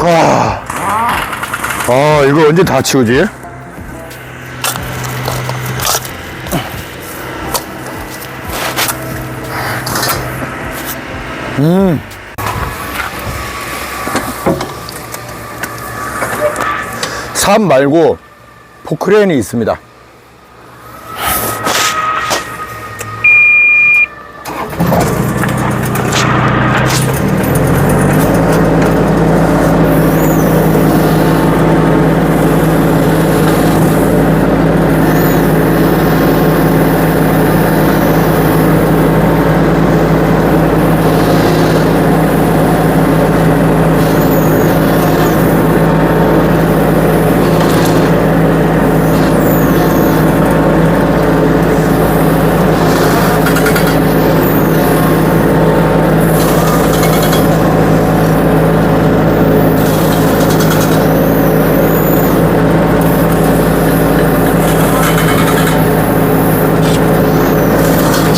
아, 아 이거 언제 다 치우지? 음. 삽 말고 포크레인이 있습니다.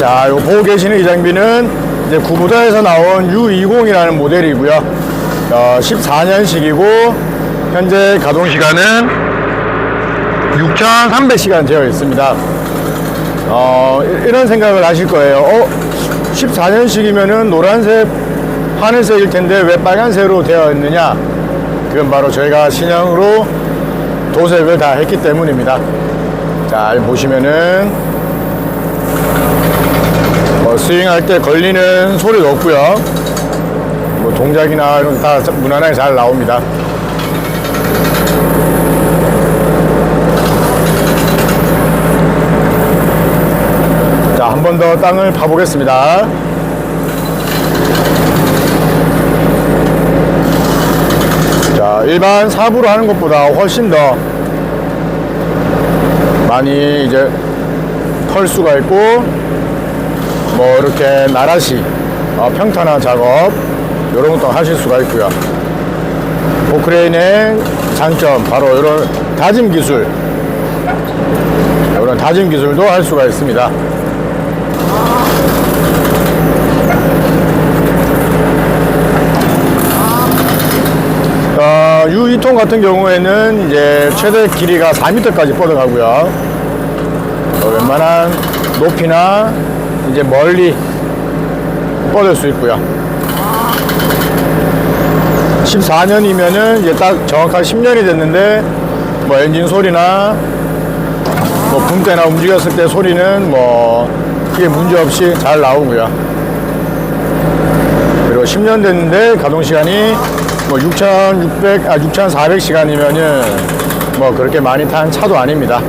자, 요 보고 계시는 이 장비는 이제 구부다에서 나온 U20이라는 모델이고요. 어, 14년식이고 현재 가동 시간은 6,300시간 되어 있습니다. 어, 이- 이런 생각을 하실 거예요. 어, 14년식이면은 노란색, 하늘색일 텐데 왜 빨간색으로 되어 있느냐? 그건 바로 저희가 신형으로 도색을 다 했기 때문입니다. 자, 보시면은 뭐 스윙할 때 걸리는 소리도 없고요. 뭐 동작이나 이런 거다 무난하게 잘 나옵니다. 자, 한 번 더 땅을 파보겠습니다. 자, 일반 삽으로 하는 것보다 훨씬 더 많이 이제 털 수가 있고 뭐 이렇게 나라시 어, 평탄화 작업 이런 것도 하실 수가 있고요. 포크레인의 장점 바로 이런 다짐 기술 이런 다짐 기술도 할 수가 있습니다. 어, U2통 같은 경우에는 이제 최대 길이가 4m까지 뻗어가고요. 어, 웬만한 높이나 이제 멀리 뻗을 수 있고요. 14년이면은 이제 딱 정확한 10년이 됐는데 뭐 엔진 소리나 뭐 붐대나 움직였을 때 소리는 뭐 크게 문제 없이 잘 나오고요. 그리고 10년 됐는데 가동 시간이 뭐 6,600, 아 6,400시간이면은 뭐 그렇게 많이 탄 차도 아닙니다.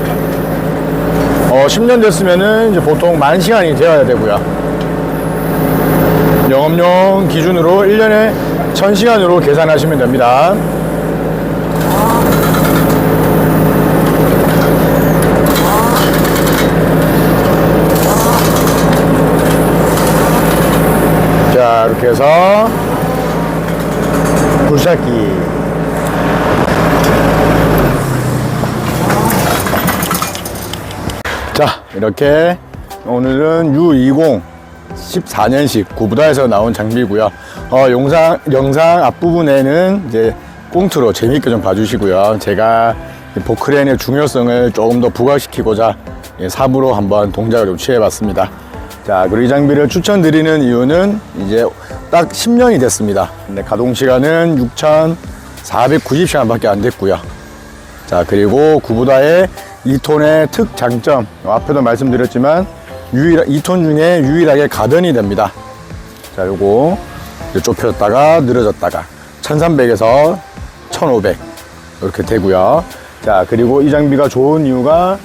어, 10년 됐으면은 이제 보통 만 시간이 되어야 되고요. 영업용 기준으로 1년에 1000시간으로 계산하시면 됩니다. 자, 이렇게 해서 굴삭기 자 이렇게 오늘은 U20 14년식 구부다에서 나온 장비고요. 어, 영상, 영상 앞부분에는 이제 꽁트로 재밌게 좀 봐주시고요. 제가 이 보크레인의 중요성을 조금 더 부각시키고자 예, 삽으로 한번 동작을 좀 취해봤습니다. 자 그리고 이 장비를 추천드리는 이유는 이제 딱 10년이 됐습니다. 근데 가동 시간은 6,490시간 밖에 안 됐고요. 자 그리고 구부다의 2톤의 특 장점 어, 앞에도 말씀드렸지만 유일 2톤 중에 유일하게 가변이 됩니다. 자 요거 좁혀졌다가 늘어졌다가 1300에서 1500 이렇게 되고요. 자 그리고 이 장비가 좋은 이유가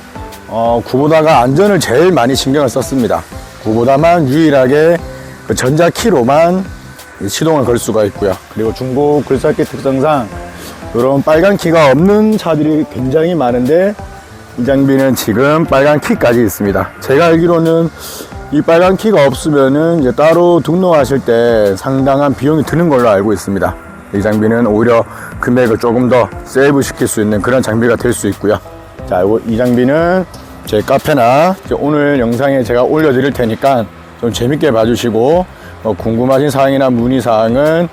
어, 구보다가 안전을 제일 많이 신경을 썼습니다. 구보다만 유일하게 그 전자키로만 이 시동을 걸 수가 있고요. 그리고 중고 글삭기 특성상 이런 빨간 키가 없는 차들이 굉장히 많은데 이 장비는 지금 빨간 키까지 있습니다. 제가 알기로는 이 빨간 키가 없으면은 이제 따로 등록하실 때 상당한 비용이 드는 걸로 알고 있습니다. 이 장비는 오히려 금액을 조금 더 세이브 시킬 수 있는 그런 장비가 될 수 있고요. 자, 이 장비는 제 카페나 오늘 영상에 제가 올려드릴 테니까 좀 재밌게 봐주시고 어, 궁금하신 사항이나 문의 사항은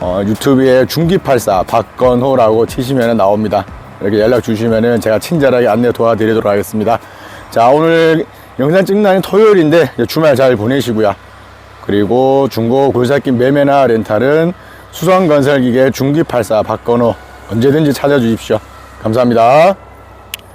어, 유튜브에 중기팔사 박건호라고 치시면 나옵니다. 이렇게 연락 주시면 제가 친절하게 안내 도와드리도록 하겠습니다. 자 오늘 영상 찍는 날이 토요일인데 주말 잘 보내시고요. 그리고 중고 굴삭기 매매나 렌탈은 수성건설기계 중기팔사 박건호 언제든지 찾아주십시오. 감사합니다.